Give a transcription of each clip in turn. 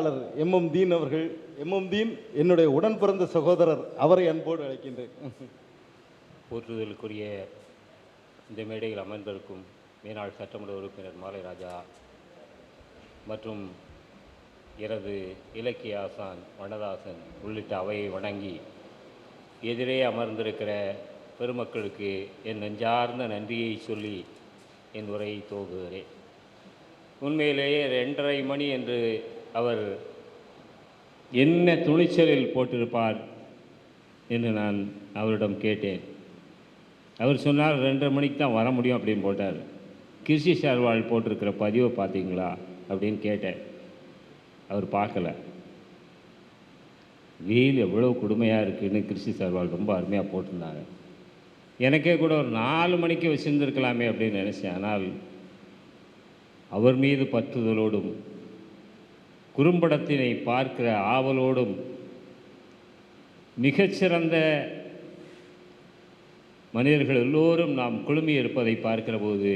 எழுத்தாளர் M M தீன் அவர்கள் M M தீன் என்னுடைய உடன் பிறந்த சகோதரர் அவரை அன்போடு அழைக்கின்றேன். போற்றுதலுக்குரிய இந்த மேடையில் அமர்ந்திருக்கும் மேனாள் சட்டமன்ற உறுப்பினர் மாலை ராஜா மற்றும் எனது இலக்கிய ஆசான் வனதாசன் உள்ளிட்ட அவையை வணங்கி எதிரே அமர்ந்திருக்கிற பெருமக்களுக்கு என் நெஞ்சார்ந்த நன்றியை சொல்லி என் உரையை துவங்குகிறேன் உண்மையிலேயே ரெண்டரை மணி என்று அவர் என்ன துணிச்சலில் போட்டிருப்பார் என்று நான் அவரிடம் கேட்டேன். அவர் சொன்னார் ரெண்டரை மணிக்கு தான் வர முடியும் அப்படின்னு போட்டார். கிருஷி சார்வாள் போட்டிருக்கிற பதிவை பார்த்தீங்களா? அப்படின்னு கேட்டேன். அவர் பார்க்கல. வெயில் எவ்வளோ கொடுமையாக இருக்குன்னு கிருஷி சர்வால் ரொம்ப அருமையாக போட்டிருந்தாங்க. எனக்கே கூட ஒரு நாலு மணிக்கு வச்சுருந்துருக்கலாமே அப்படின்னு நினச்சேன். ஆனால் அவர் மீது பற்றுதலோடும் குறும்படத்தினை பார்க்கிற ஆவலோடும் மிகச்சிறந்த மனிதர்கள் எல்லோரும் நாம் குழுமி இருப்பதை பார்க்கிற போது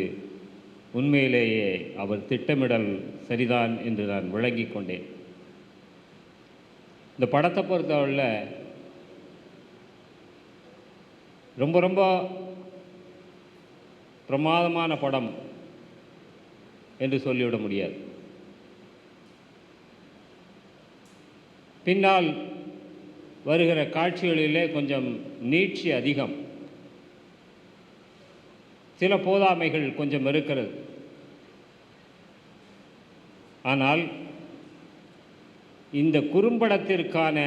உண்மையிலேயே அவர் திட்டமிடல் சரிதான் என்று நான் விளங்கி கொண்டேன். இந்த படத்தை பொறுத்தவரையில் ரொம்ப ரொம்ப பிரமாதமான படம் என்று சொல்லிவிட முடியாது. பின்னால் வருகிற காட்சிகளிலே கொஞ்சம் நீட்சி அதிகம். சில போதாமைகள் கொஞ்சம் இருக்கிறது. ஆனால் இந்த குறும்படத்திற்கான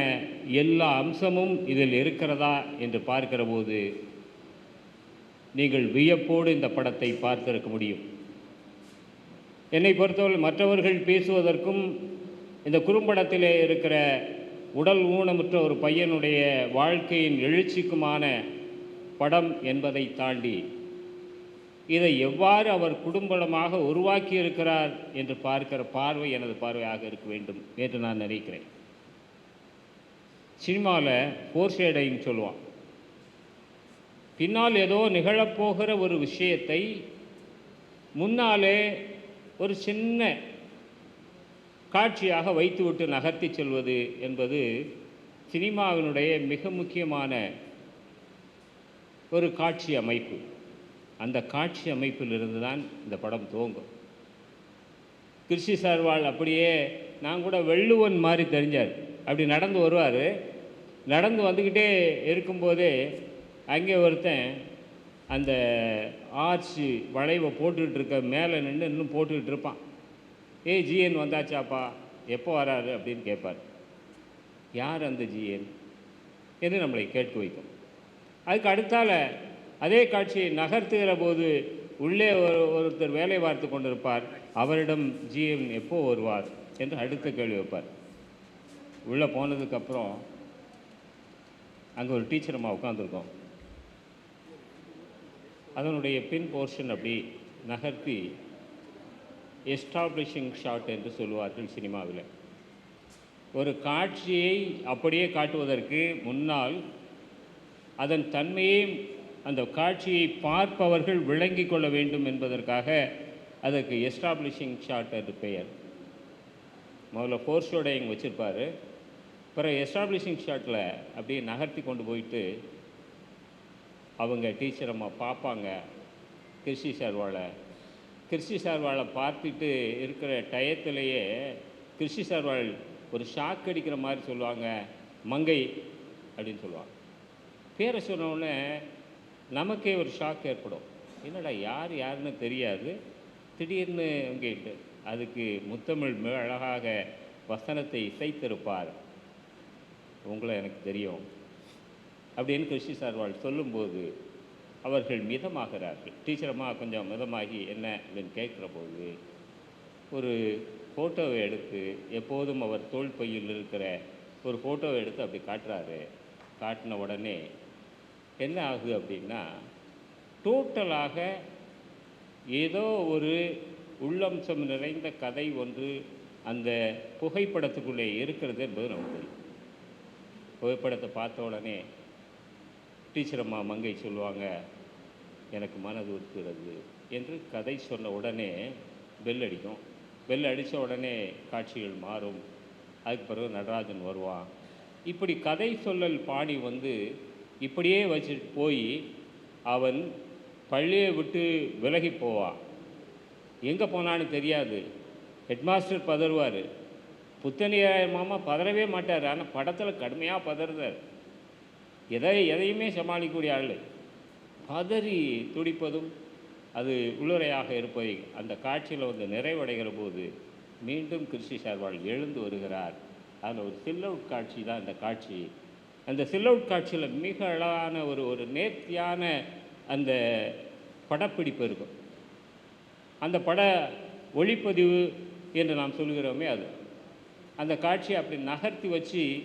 எல்லா அம்சமும் இதில் இருக்கிறதா என்று பார்க்கிற போது நீங்கள் வியப்போடு இந்த படத்தை பார்த்திருக்க முடியும். என்னை பொறுத்தவரை மற்றவர்கள் பேசுவதற்கும் இந்த குறும்படத்திலே இருக்கிற உடல் ஊனமுற்ற ஒரு பையனுடைய வாழ்க்கையின் எழுச்சிக்குமான படம் என்பதை தாண்டி இதை எவ்வாறு அவர் குடும்பமாக உருவாக்கி இருக்கிறார் என்று பார்க்கிற பார்வை எனது பார்வையாக இருக்க வேண்டும் என்று நான் நினைக்கிறேன். சினிமாவில் ஃபோர் சொல்லுவான். பின்னால் ஏதோ நிகழப்போகிற ஒரு விஷயத்தை முன்னாலே ஒரு சின்ன காட்சியாக வைத்துவிட்டு நகர்த்தி செல்வது என்பது சினிமாவினுடைய மிக முக்கியமான ஒரு காட்சி அமைப்பு. அந்த காட்சி அமைப்பிலிருந்து தான் இந்த படம் துவங்கும். கிருஷி சார்வாள் அப்படியே நான் கூட வெள்ளுவன் மாதிரி தெரிஞ்சார். அப்படி நடந்து வருவார். நடந்து வந்துக்கிட்டே இருக்கும்போதே அங்கே ஒருத்தன் அந்த ஆர்ச்சி வளைவை போட்டுக்கிட்டு இருக்க மேலே நின்று இன்னும் போட்டுக்கிட்டு இருப்பான். ஏய் ஜிஎன் வந்தாச்சாப்பா? எப்போ வராரு அப்படின்னு கேட்பார் யார் அந்த ஜிஎன் என்று நம்மளை கேட்க வைக்கும். அதுக்கு அடுத்தால அதே காட்சியை நகர்த்துகிற போது உள்ளே ஒரு ஒருத்தர் வேலை பார்த்து கொண்டிருப்பார். அவரிடம் ஜிஎம் எப்போ வருவார் என்று அடுத்த கேள்வி வைப்பார். உள்ளே போனதுக்கப்புறம் அங்கே ஒரு டீச்சர் அம்மா உட்காந்துருக்கோம் அதனுடைய பின் போர்ஷன் அப்படி நகர்த்தி எஸ்டாப்ளிஷிங் ஷாட் என்று சொல்லுவார்கள் சினிமாவில். ஒரு காட்சியை அப்படியே காட்டுவதற்கு முன்னால் அதன் தன்மையை அந்த காட்சியை பார்ப்பவர்கள் விளங்கி கொள்ள வேண்டும் என்பதற்காக அதற்கு எஸ்டாப்ளிஷிங் ஷாட் என்று பெயர். முதல்ல ஃபோர் ஷோடையும் வச்சுருப்பார். பிறகு எஸ்டாப்ளிஷிங் ஷாட்டில் அப்படியே நகர்த்தி கொண்டு போயிட்டு அவங்க டீச்சர் அம்மா பார்ப்பாங்க கிருஷி சார்வாளை கிறிஸ்டி சார்வாளை பார்த்துட்டு இருக்கிற டயத்திலேயே கிறிஸ்டி சார்வாள் ஒரு ஷாக் அடிக்கிற மாதிரி சொல்லுவாங்க மங்கை அப்படின்னு சொல்லுவாங்க. பேரை சொன்னோடனே நமக்கே ஒரு ஷாக் ஏற்படும். என்னடா யார் யாருன்னு தெரியாது. திடீர்னு கேட்டு அதுக்கு முத்தமிழ் மிக அழகாக வசனத்தை இசைத்திருப்பார். உங்களை எனக்கு தெரியும் அப்படின்னு கிருஷி சார்வாள் சொல்லும்போது அவர்கள் மிதமாகிறார்கள். டீச்சரம்மா கொஞ்சம் மிதமாகி என்ன? அப்படின்னு கேட்குற போது ஒரு ஃபோட்டோவை எடுத்து எப்போதும் அவர் தோல் பையில் இருக்கிற ஒரு ஃபோட்டோவை எடுத்து அப்படி காட்டுறாரு. காட்டின உடனே என்ன ஆகுது? அப்படின்னா டோட்டலாக ஏதோ ஒரு உள்ளம்சம் நிறைந்த கதை ஒன்று அந்த புகைப்படத்துக்குள்ளே இருக்கிறது என்பது நமக்கு புகைப்படத்தை பார்த்த உடனே டீச்சர் அம்மா மங்கை சொல்லுவாங்க எனக்கு மனது உறுத்துகிறது என்று கதை சொன்ன உடனே பெல் அடிக்கும். பெல் அடித்த உடனே காட்சிகள் மாறும். அதுக்கு பிறகு நடராஜன் வருவான். இப்படி கதை சொல்லல் பாணி வந்து இப்படியே வச்சுட்டு போய் அவன் பள்ளியை விட்டு விலகி போவான். எங்கே போனான்னு தெரியாது. ஹெட்மாஸ்டர் பதறுவார். புத்தனியார் மாமா பதறவே மாட்டார். ஆனால் படத்தில் கடுமையாக பதறுதார். எதை எதையுமே சமாளிக்கக்கூடிய ஆள் பதறி துடிப்பதும் அது உள்ளுரையாக இருப்பதை அந்த காட்சியில் வந்து நிறைவடைகிற போது மீண்டும் கிருஷி சார்பால் எழுந்து வருகிறார். அதில் ஒரு சில்லவுட் காட்சி தான் அந்த காட்சி. அந்த சில்லவுட் காட்சியில் மிக அழகான ஒரு ஒரு நேர்த்தியான அந்த படப்பிடிப்பு இருக்கும். அந்த பட ஒளிப்பதிவு என்று நாம் சொல்கிறோமே அது. அந்த காட்சியை அப்படி நகர்த்தி வச்சு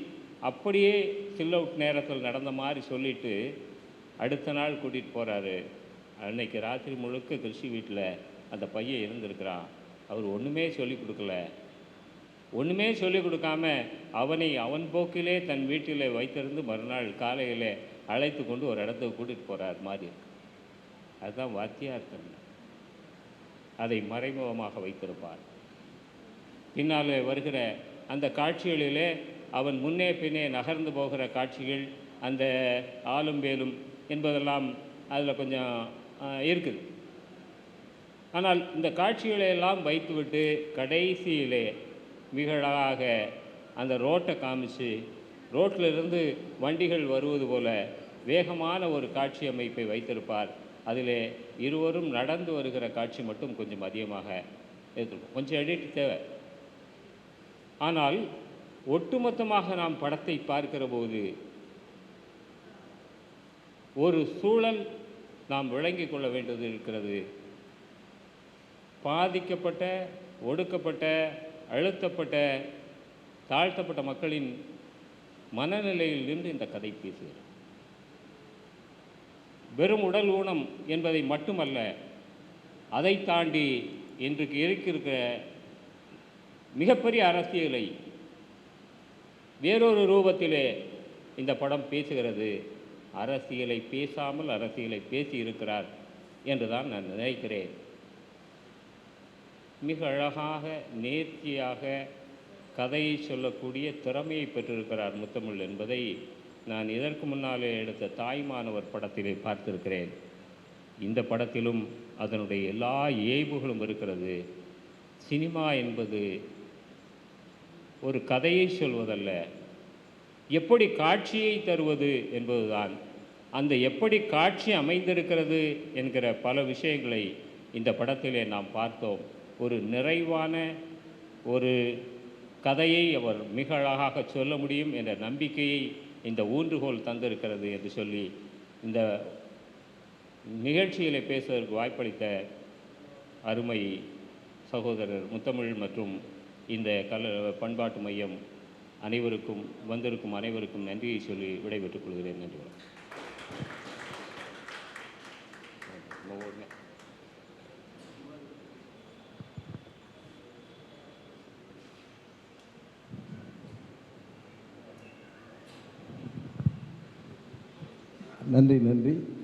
அப்படியே சில் அவுட் நேரத்தில் நடந்த மாதிரி சொல்லிட்டு அடுத்த நாள் கூட்டிகிட்டு போகிறாரு அன்னைக்கு ராத்திரி முழுக்க கிருஷி வீட்டில் அந்த பையன் இருந்திருக்கிறான். அவர் ஒன்றுமே சொல்லி கொடுக்கல. ஒன்றுமே சொல்லிக் கொடுக்காம அவனை அவன் போக்கிலே தன் வீட்டில் வைத்திருந்து மறுநாள் காலையில் அழைத்து கொண்டு ஒரு இடத்துக்கு கூட்டிகிட்டு போகிறார் மாதிரி அதுதான் வாத்தியார் தன்மை அதை மறைமுகமாக வைத்திருப்பார். பின்னால் வருகிற அந்த காட்சிகளிலே அவன் முன்னே பின்னே நகர்ந்து போகிற காட்சிகள் அந்த ஆலும் வேலும் என்பதெல்லாம் அதில் கொஞ்சம் இருக்குது. ஆனால் இந்த காட்சிகளையெல்லாம் வைத்துவிட்டு கடைசியிலே மிக அழகாக அந்த ரோட்டை காமிச்சு ரோட்டில் இருந்து வண்டிகள் வருவது போல வேகமான ஒரு காட்சி அமைப்பை வைத்திருப்பார். அதிலே இருவரும் நடந்து வருகிற காட்சி மட்டும் கொஞ்சம் அதிகமாக இருக்கும் கொஞ்சம் எடிட் தேவை. ஆனால் ஒட்டுமொத்தமாக நாம் படத்தை பார்க்கிற போது ஒரு சூழல் நாம் விளங்கிக் கொள்ள வேண்டியது இருக்கிறது. பாதிக்கப்பட்ட ஒடுக்கப்பட்ட அழுத்தப்பட்ட தாழ்த்தப்பட்ட மக்களின் மனநிலையில் நின்று இந்த கதை பேசுகிறது வெறும் உடல் ஊனம் என்பதை மட்டுமல்ல அதை தாண்டி இன்றைக்கு இருக்கிற மிகப்பெரிய அரசியலை வேறொரு ரூபத்திலே இந்த படம் பேசுகிறது. அரசியலை பேசாமல் அரசியலை பேசி இருக்கிறார் என்று தான் நான் நினைக்கிறேன். மிக அழகாக நேர்த்தியாக கதையை சொல்லக்கூடிய திறமையை பெற்றிருக்கிறார் முத்தமிழ் என்பதை நான் இதற்கு முன்னாலே எடுத்த தாய்மானவர் படத்திலே பார்த்திருக்கிறேன். இந்த படத்திலும் அதனுடைய எல்லா இயல்புகளும் இருக்கிறது. சினிமா என்பது ஒரு கதையை சொல்வதல்ல. எப்படி காட்சியை தருவது என்பதுதான். அந்த எப்படி காட்சி அமைந்திருக்கிறது என்கிற பல விஷயங்களை இந்த படத்திலே நாம் பார்த்தோம். ஒரு நிறைவான ஒரு கதையை அவர் மிக அழகாக சொல்ல முடியும் என்ற நம்பிக்கையை இந்த ஊன்றுகோல் தந்திருக்கிறது என்று சொல்லி இந்த நிகழ்ச்சிகளை பேசுவதற்கு வாய்ப்பளித்த அருமை சகோதரர் முத்தமிழ் மற்றும் இந்த கல பண்பாட்டு மையம் அனைவருக்கும் வந்திருக்கும் அனைவருக்கும் நன்றியை சொல்லி விடைபெற்றுக் கொள்கிறேன். நன்றி நன்றி நன்றி.